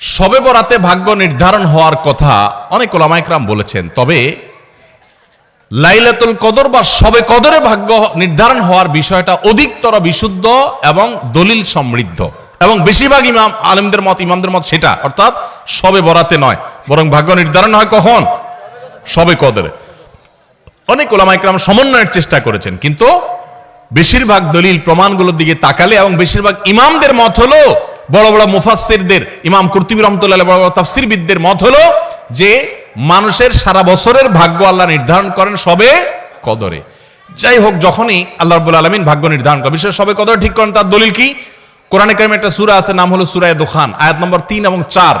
সবে বরাতে ভাগ্য নির্ধারণ হওয়ার কথা অনেক ওলামাইকরাম বলেছেন, তবে লাইলাতুল কদর বা সবে কদরে ভাগ্য নির্ধারণ হওয়ার বিষয়টা অধিকতর বিশুদ্ধ এবং দলিল সমৃদ্ধ। এবং বেশিরভাগ ইমাম আলেমদের মত, ইমামদের মত সেটা, অর্থাৎ সবে বরাতে নয়, বরং ভাগ্য নির্ধারণ হয় কখন? সবে কদরে। অনেক ওলামাইকরাম সমন্বয়ের চেষ্টা করেছেন, কিন্তু বেশিরভাগ দলিল প্রমাণগুলোর দিকে তাকালে এবং বেশিরভাগ ইমামদের মত হলো বড় বড় মুফাসসিরদের, ইমাম কুরতুবী রহমতুল্লাহ বড় বড় তাফসিরবিদদের মত হলো যে, মানুষের সারা বছরের ভাগ্য আল্লাহ নির্ধারণ করেন সবে কদরে। যাই হোক, যখনই আল্লাহ রাব্বুল আলামিন ভাগ্য নির্ধারণ করেন, বিশেষ সবে কদর ঠিক করেন, তার দলিল কি? কোরআনে কারিমে একটা সূরা আছে, নাম হলো সূরা দোখান, আয়াত নম্বর তিন এবং চার।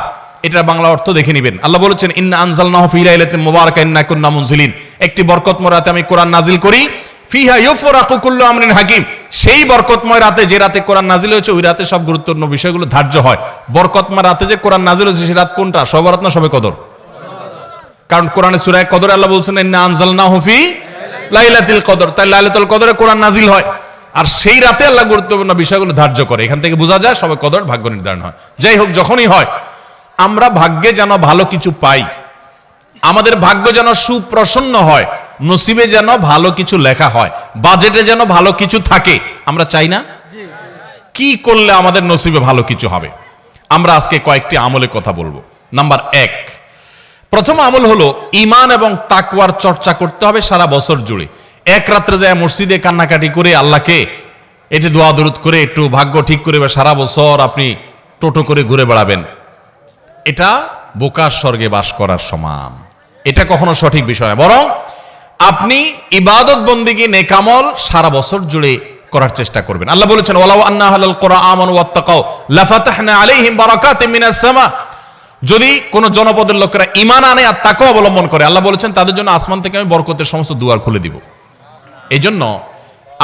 এটার বাংলা অর্থ দেখে নেবেন। আল্লাহ বলেছেন, ইন্না আনজালনাহু ফি লাইলাতিন মুবারাকা, ইন্না কুন্না মুনজিলিন। একটি বরকতময় রাতে আমি কোরআন নাজিল করি। ফিহা ইউফরাকু কুল্লু আমরিন হাকিম। সেই বরকতময় রাতে যে রাতে কোরআন নাজিল হয়েছে, ওই রাতে সব গুরুত্বপূর্ণ বিষয়গুলো ধার্য হয়। বরকতময় রাতে যে কোরআন নাজিল হয়েছে সেই রাত কোনটা? সবে রাত না সবে কদর? কারণ কোরআনে সূরা কদর আল্লাহ বলছেন, ইন্না আনজালনাহু ফি লাইলাতুল কদর। তাই লাইলাতুল কদরে কোরআন নাজিল হয়। আর সেই রাতে আল্লাহ গুরুত্বপূর্ণ বিষয়গুলো ধার্য করে। এখান থেকে বোঝা যায় সবে কদর ভাগ্য নির্ধারণ হয়। যাই হোক, যখনই হয়, আমরা ভাগ্যে যেন ভালো কিছু পাই, আমাদের ভাগ্য যেন সুপ্রসন্ন হয় নসিবে যেন ভালো কিছু লেখা হয় বাজেটে যেন ভালো কিছু থাকে আমরা চাই না? কি করলে আমাদের নসিবে ভালো কিছু হবে? আমরা আজকে কয়েকটি আমলে কথা বলব। নাম্বার এক প্রথম আমল হলো ইমান এবং তাকওয়ার চর্চা করতে হবে সারা বছর জুড়ে। এক রাত্রে যায় মসজিদে কান্নাকাটি করে আল্লাহকে এটি দোয়া দরুদ করে একটু ভাগ্য ঠিক করে বা সারা বছর আপনি টোটো করে ঘুরে বেড়াবেন। এটা বোকার স্বর্গে বাস করার সমান। এটা কখনো সঠিক বিষয় না। বরং আপনি ইবাদত বন্দিগি, নেকামল সারা বছর জুড়ে করার চেষ্টা করবেন। আল্লাহ বলেছেন, ওয়ালাউ আন্না হালাল কোরআন আমানু ওয়াত্তাকাও লাফাতাহনা আলাইহিম বারাকাতিম মিনাস সামা। যদি কোন জনপদের লোকেরা ঈমান আনে আর তাকেও অবলম্বন করে, আল্লাহ বলেছেন, তাদের জন্য আসমান থেকে আমি বরকতের সমস্ত দুয়ার খুলে দিব এই জন্য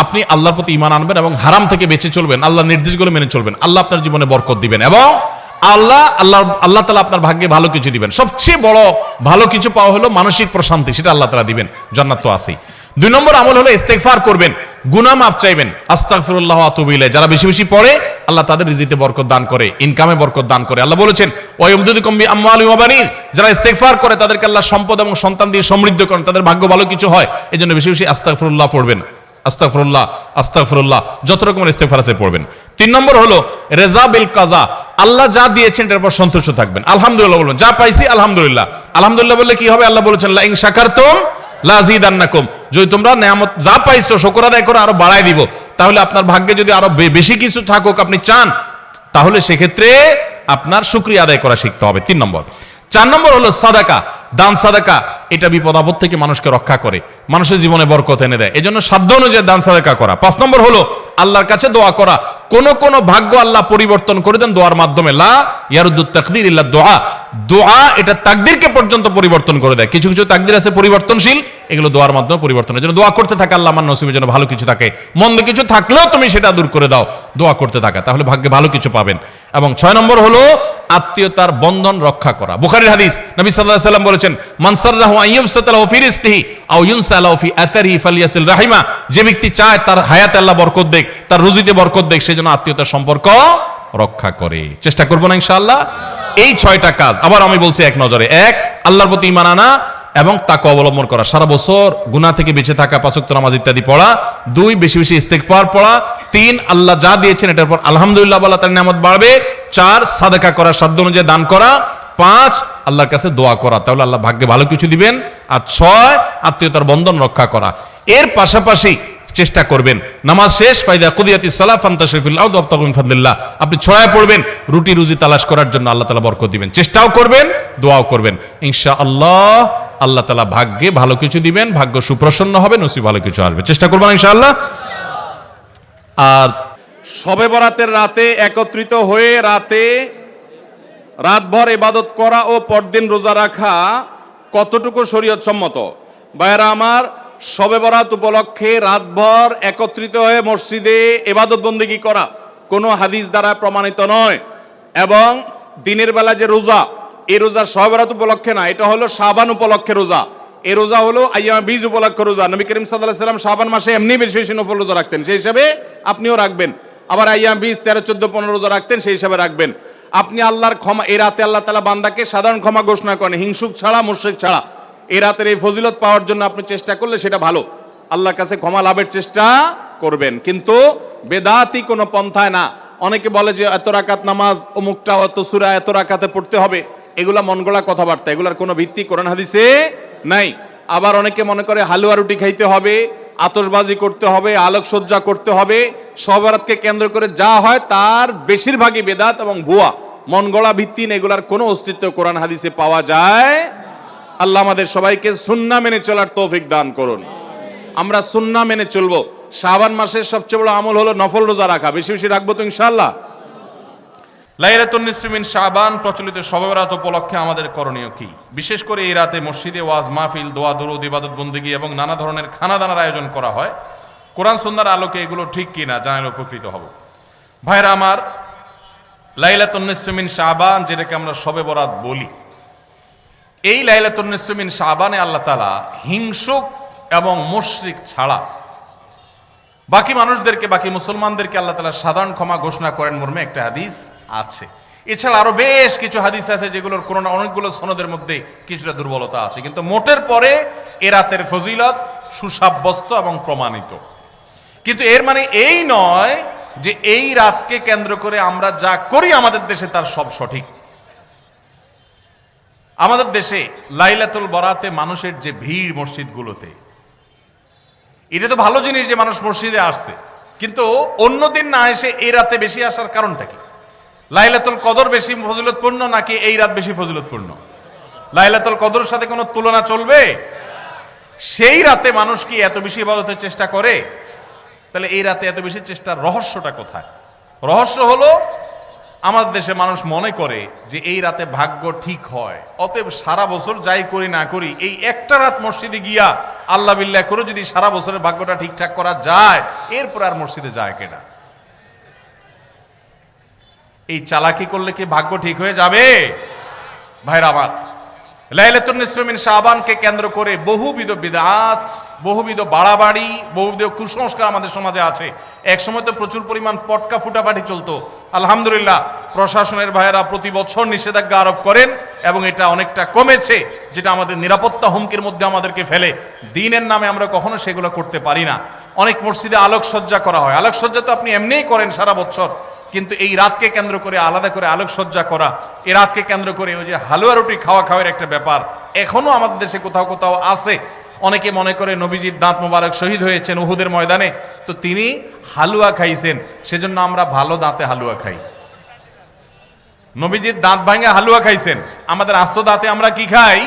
আপনি আল্লাহর প্রতি ইমান আনবেন এবং হারাম থেকে বেঁচে চলবেন আল্লাহ নির্দেশগুলো মেনে চলবেন। আল্লাহ আপনার জীবনে বরকত দিবেন এবং আল্লাহ আল্লাহ আল্লাহ তালা আপনার ভাগ্যে ভালো কিছু দিবেন। সবচেয়ে বড় ভালো কিছু পাওয়া হলো মানসিক প্রশান্তি, সেটা আল্লাহ তালা দিবেন, জান্নাত তো আছেই। দুই নম্বর আমল হলো ইস্তেগফার করবেন, গুনাহ মাপ চাইবেন, আস্তাগফিরুল্লাহ ওয়া আতুবু ইলাইহি, যারা বেশি বেশি পড়ে, আল্লাহ তাদের রিজিতে বরকত দান করে ইনকামে বরকত দান করে। আল্লাহ বলেছেন, ওয়ায়ুমদিদুকুম বিআমওয়ালি ওয়া বানিন যারা ইস্তেগফার করে, তাদেরকে আল্লাহ সম্পদ এবং সন্তান দিয়ে সমৃদ্ধ করেন, তাদের ভাগ্য ভালো কিছু হয়, এজন্য বেশি বেশি আস্তাগফিরুল্লাহ পড়বেন। আস্তাগফিরুল্লাহ আস্তাগফিরুল্লাহ, যত রকমের ইস্তেগফার আছে পড়বেন। তিন নম্বর হলো, রেজা বিল কাজা, আল্লাহ যা দিয়েছেন এটার উপর সন্তুষ্ট থাকবেন। আলহামদুলিল্লাহ বলবেন, যা পাইছি আলহামদুলিল্লাহ। আলহামদুলিল্লাহ বললে কি হবে? আল্লাহ বলেছেন লা ইন শাকারতুম লাজিদান্নাকুম যদি তোমরা নেয়ামত যা পাইছো, শুকর আদায় করে, আরও বাড়ায় দিব। তাহলে আপনার ভাগ্যে যদি আরও বেশি কিছু থাকুক, আপনি চান, তাহলে সেক্ষেত্রে আপনার শুক্রিয়া আদায় করা শিখতে হবে। তিন নম্বর। চার নম্বর হলো সাদাকা। দান সাদাকা, এটা বিপদ আপদ থেকে মানুষকে রক্ষা করে, মানুষের জীবনে বরকত এনে দেয়। এজন্য সাধ্য অনুযায়ী দান সাদাকা করা। পাঁচ নম্বর হলো, আল্লাহর কাছে দোয়া করা। কোন কোন ভাগ্য আল্লাহ পরিবর্তন করে দেন দোয়ার মাধ্যমে। লা ইয়ারুদ্দু তাকদির ইল্লা দোয়া। দোয়া এটা তাকদিরকে পর্যন্ত পরিবর্তন করে দেয়। কিছু কিছু তাকদির আছে পরিবর্তনশীল, এগুলো দোয়ার মাধ্যমে পরিবর্তন যেন দোয়া করতে থাকে আল্লাহ আমার নসিবের জন্য ভালো কিছু থাকে। মন্দ কিছু থাকলেও তুমি সেটা দূর করে দাও। দোয়া করতে থাকা, তাহলে ভাগ্যে ভালো কিছু পাবেন। এবং ছয় নম্বর হলো আত্মীয়তার বন্ধন রক্ষা করা। বুখারীর হাদিস, নবী সাল্লাম বলেছেন, মান সাররাহু আইয়ুবসাতালাহু ফি রিজকিহি আও ইউনসালাহু ফি আথারিহি ফালিয়াসিল রাহিমা। যে ব্যক্তি চায় তার হায়াতে আল্লাহ বরকত দেখ তার রুজিতে বরকত দেখ সেজন্য আত্মীয়তার সম্পর্ক রক্ষা করে। চেষ্টা করব না ইনশাআল্লাহ। এই ছয়টা কাজ। আবার আমি বলছি এক নজরে। এক, আল্লাহর প্রতি ঈমান আনা এবং তাকে অবলম্বন করা। সারা বছর গুনাহ থেকে বেঁচে থাকা পাঁচক্ত নামাজ ইত্যাদি পড়া। দুই, বেশি বেশি ইস্তেগফার পড়া। তিন, আল্লাহ যা দিয়েছেন এটার পর আলহামদুলিল্লাহ বলা তার নামত বাড়বে। চার, সাদাকা করা, সাধ্য অনুযায়ী দান করা। পাঁচ, আল্লাহর কাছে দোয়া করা। তাহলে আল্লাহ ভাগ্যে ভালো কিছু দিবেন। আর ছয়, আত্মীয়তার বন্ধন রক্ষা করা। এর পাশাপাশি চেষ্টা করবেন। নামাজ শেষ, ফাইদা কুদিয়াতি সালাহ ফান্তাশরিফুল আউদ আবতাকুম ফাদলিল্লাহ। আপনি ছয় পড়বেন, রুটি রুজি তালাশ করার জন্য আল্লাহ তাআলা বরকত দিবেন। চেষ্টাও করবেন, দোয়াও করবেন। ইনশাআল্লাহ আল্লাহ তাআলা ভাগ্যে ভালো কিছু দিবেন, ভাগ্য সুপ্রসন্ন হবে, নসিব ভালো কিছু আসবে। চেষ্টা করবেন ইনশাআল্লাহ? আর শবে বরাতের রাতে একত্রিত হয়ে রাতে রাতভর ইবাদত করা ও পরদিন রোজা রাখা কতটুকু শরীয়ত সম্মত ভাইয়েরা আমার, শবে বরাত উপলক্ষে রাতভর একত্রিত হয়ে মসজিদে এবাদত বন্দিগি করা কোনো হাদিস দ্বারা প্রমাণিত নয়। এবং দিনের বেলা যে রোজা, এই রোজা শবে বরাত উপলক্ষে না, এটা হলো শাবান উপলক্ষে রোজা। এই রোজা হলো আইয়াম বীজ উপলক্ষে রোজা। নবী করিম সাল্লাহ সাল্লাম শাবান মাসে এমনি বেশি বেশি নফল রোজা রাখতেন। সেই হিসাবে আপনিও রাখবেন। আবার আইয়াম বীজ তেরো, চোদ্দ, পনেরো রোজা রাখতেন, সেই হিসাবে রাখবেন। আপনি আল্লাহর ক্ষমা এই রাতে আল্লাহ তালা বান্দাকে সাধারণ ক্ষমা ঘোষণা করেন। হিংসুক ছাড়া, মুশ্রিক ছাড়া। এ রাতের এই ফজিলত পাওয়ার জন্য আপনি চেষ্টা করলে সেটা ভালো। আল্লাহর কাছে ক্ষমা লাভের চেষ্টা করবেন। কিন্তু বেদাতি কোনো পন্থায় না। অনেকে বলে যে এত রাকাত নামাজ, অমুকটা অত সুরা এত রাকাতে পড়তে হবে। এগুলা মন গড়া কথাবার্তা। এগুলার কোনো ভিত্তি কোরআন হাদিসে নাই। আবার অনেকে মনে করে হালুয়া রুটি খাইতে হবে আতসবাজি করতে হবে, আলোকসজ্জা করতে হবে সবরাতকে কেন্দ্র করে যা হয় তার বেশিরভাগই বেদাত এবং ভুয়া। মন গড়া ভিত্তিহীন এগুলার কোনো অস্তিত্ব কোরআন হাদিসে পাওয়া যায়। আল্লাহ আমাদের সবাইকে সুন্না মেনে চলার তৌফিক দান করুন। আমরা সুন্না মেনে চলবো। শাবান মাসের সবচেয়ে বড় আমল হলো নফল রোজা রাখা। বেশি বেশি রাখব তো ইনশাআল্লাহ। লাইলাতুন নিসমিন শাবান প্রচলিত সবেরাত উপলক্ষে আমাদের করণীয় কি? বিশেষ করে এই রাতে মসজিদে ওয়াজ মাহফিল, দোয়া, দরুদ, ইবাদত, বন্দিগি এবং নানা ধরনের খানাদানার আয়োজন করা হয়। কোরআন, সুন্নার আলোকে এগুলো ঠিক কি না জানালে উপকৃত হব। ভাইরা আমার, লাইলাতুন নিসমিন শাবান যেটাকে আমরা সবে বরাত বলি, এই লাইলাতুন নিসমিন শাবানে আল্লাহ তাআলা হিংসুক এবং মুশরিক ছাড়া বাকি মানুষদেরকে, বাকি মুসলমানদেরকে আল্লাহ তালা সাধারণ ক্ষমা ঘোষণা করেন মর্মে একটা হাদিস আছে। এছাড়া আরও বেশ কিছু হাদিস আছে যেগুলোর কোনো না অনেকগুলো সনদের মধ্যে কিছুটা দুর্বলতা আছে। কিন্তু মোটের পরে এ রাতের ফজিলত সুসাব্যস্ত এবং প্রমাণিত। কিন্তু এর মানে এই নয় যে এই রাতকে কেন্দ্র করে আমরা যা করি আমাদের দেশে তার সব সঠিক। আমাদের দেশে লাইলাতুল বরাতে মানুষের যে ভিড় মসজিদগুলোতে এটা তো ভালো জিনিস যে মানুষ মসজিদে আসছে। কিন্তু অন্যদিন না এসে এই রাতে বেশি আসার কারণটা কি? লাইলাতুল কদর বেশি ফজিলতপূর্ণ নাকি এই রাত বেশি ফজিলতপূর্ণ? লাইলাতুল কদরের সাথে কোনো তুলনা চলবে? সেই রাতে মানুষ কি এত বেশি ইবাদতের চেষ্টা করে? তাহলে এই রাতে এত বেশি চেষ্টার রহস্যটা কোথায়? রহস্য হলো আমাদের দেশে মানুষ মনে করে যে এই রাতে ভাগ্য ঠিক হয়। অতএব সারা বছর যাই করি না করি, এই একটা রাত মসজিদে গিয়া আল্লাহ বিল্লাহ করে যদি সারা বছরের ভাগ্যটা ঠিকঠাক করা যায়, এরপর আর মসজিদে যায় কেনা। এই চালাকি করলে কি ভাগ্য ঠিক হয়ে যাবে? ভাইরা আমার লাইলাতুন নিসফিমিন শাবানকে কেন্দ্র করে বহুবিধ বিদাত, বহুবিধ বাড়াবাড়ি, বহুবিধ কুসংস্কার আমাদের সমাজে আছে। এক সময় তো প্রচুর পরিমাণ পটকা ফুটাফাটি চলতো। আলহামদুলিল্লাহ, প্রশাসনের ভাইয়েরা প্রতি বছর নিষেধাজ্ঞা আরোপ করেন এবং এটা অনেকটা কমেছে, যেটা আমাদের নিরাপত্তা হুমকির মধ্যে আমাদেরকে ফেলে। দিনের নামে আমরা কখনো সেগুলো করতে পারি না। অনেক মসজিদে আলোকসজ্জা করা হয়। আলোকসজ্জা তো আপনি এমনিই করেন সারা বছর। কিন্তু এই রাতকে কেন্দ্র করে আলাদা করে আলোকসজ্জা করা, এই রাতকে কেন্দ্র করে ওই যে হালুয়া রুটি খাওয়া খাওয়ার একটা ব্যাপার, এখনও আমাদের দেশে কোথাও কোথাও আছে। অনেকে মনে করে নবীজির দাঁত মোবারক শহীদ হয়েছেন উহুদের ময়দানে, তো তিনি হালুয়া খাইছেন, সেজন্য আমরা ভালো দাঁতে হালুয়া খাই। নবীজির দাঁত ভাঙে হালুয়া খাইছেন, আমাদের আস্ত দাঁতে আমরা কি খাই?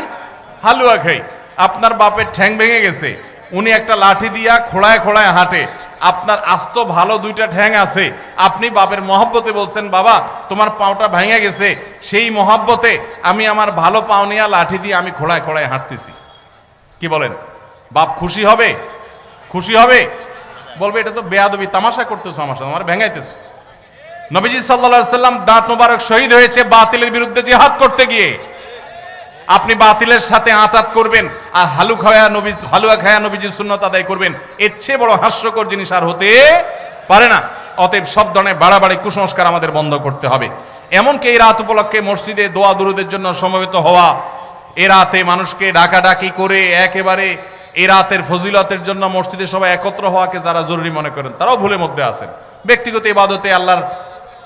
হালুয়া খাই। আপনার বাপের ঠ্যাং ভেঙে গেছে, উনি একটা লাঠি দিয়া খোড়ায় খোড়ায় হাঁটে আপনার আস্ত ভালো দুইটা ঠ্যাং আছে। আপনি বাপের মহব্বতে বলছেন, বাবা, তোমার পাওটা ভেঙে গেছে। সেই মহব্বতে আমি আমার ভালো পাও নিয়ে লাঠি দিয়ে আমি খোড়ায় খোড়ায় হাঁটতেছি। কি বলেন? বাপ খুশি হবে? খুশি হবে? বলবে, এটা তো বেয়াদবি, তামাশা করতেছো আমার সাথে, আমার ভেঙাইতেছো। নবীজি সাল্লা সাল্লাম দাঁত মোবারক শহীদ হয়েছে বাতিলের বিরুদ্ধে জিহাদ করতে গিয়ে। আপনি বাতিলের সাথে আতাত করবেন আর হালু খায়া নবী হালুয়া খায়া নবীজির সুন্নত আদায় করবেন। এর চেয়ে বড় হাস্যকর জিনিস আর হতে পারে না। অতএব সব ধরনের বাড়াবাড়ি, কুসংস্কার আমাদের বন্ধ করতে হবে। এমনকি এই রাত উপলক্ষে মসজিদে দোয়া দুরুদের জন্য সমবেত হওয়া, এ রাতে মানুষকে ডাকাডাকি করে একেবারে এ রাতের ফজিলতের জন্য মসজিদে সবাই একত্র হওয়াকে যারা জরুরি মনে করেন, তারাও ভুলের মধ্যে আছেন। ব্যক্তিগত ইবাদতে আল্লাহর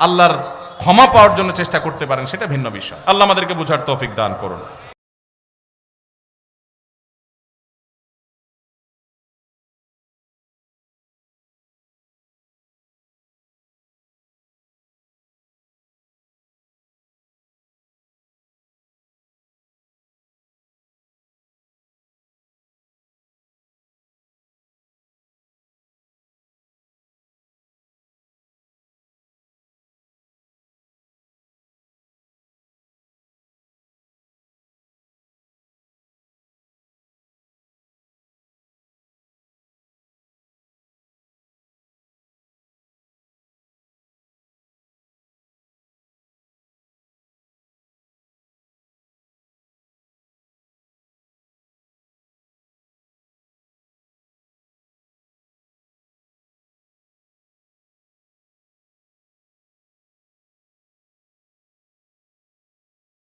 আল্লাহর ক্ষমা পাওয়ার জন্য চেষ্টা করতে পারেন, সেটা ভিন্ন বিষয়। আল্লাহ আমাদেরকে বুঝার তৌফিক দান করুন।